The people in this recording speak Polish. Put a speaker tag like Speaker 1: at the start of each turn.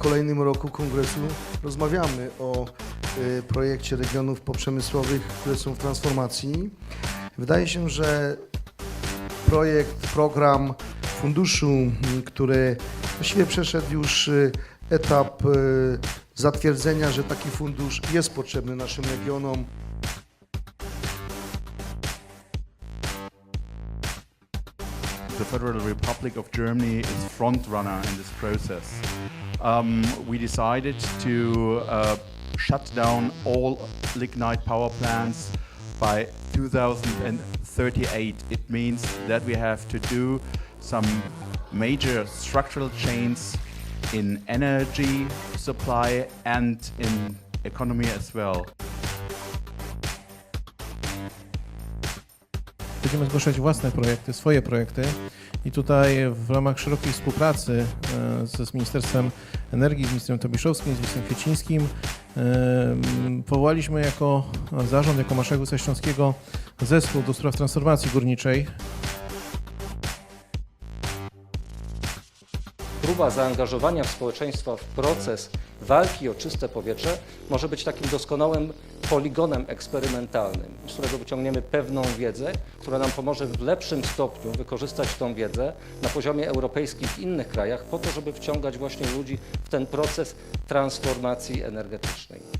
Speaker 1: kolejnym roku kongresu rozmawiamy o y, projekcie regionów poprzemysłowych, które są w transformacji. Wydaje się, że projekt, program funduszu, m, który właściwie przeszedł już y, etap y, zatwierdzenia, że taki fundusz jest potrzebny naszym regionom.
Speaker 2: The Federal Republic of Germany is front runner in this process. Um, we decided to uh, shut down all lignite power plants by 2038. It means that we have to do some major structural changes in energy supply and in economy as well.
Speaker 3: Będziemy zgłaszać własne projekty, swoje projekty i tutaj w ramach szerokiej współpracy e, z, Ministerstwem Energii, z ministrem Tobiszowskim, z ministrem Kwiecińskim e, powołaliśmy jako zarząd, jako Maszego Śląskiego zespół do spraw transformacji górniczej.
Speaker 4: Próba zaangażowania społeczeństwa w proces walki o czyste powietrze może być takim doskonałym poligonem eksperymentalnym, z którego wyciągniemy pewną wiedzę, która nam pomoże w lepszym stopniu wykorzystać tą wiedzę na poziomie europejskim w innych krajach, po to, żeby wciągać właśnie ludzi w ten proces transformacji energetycznej.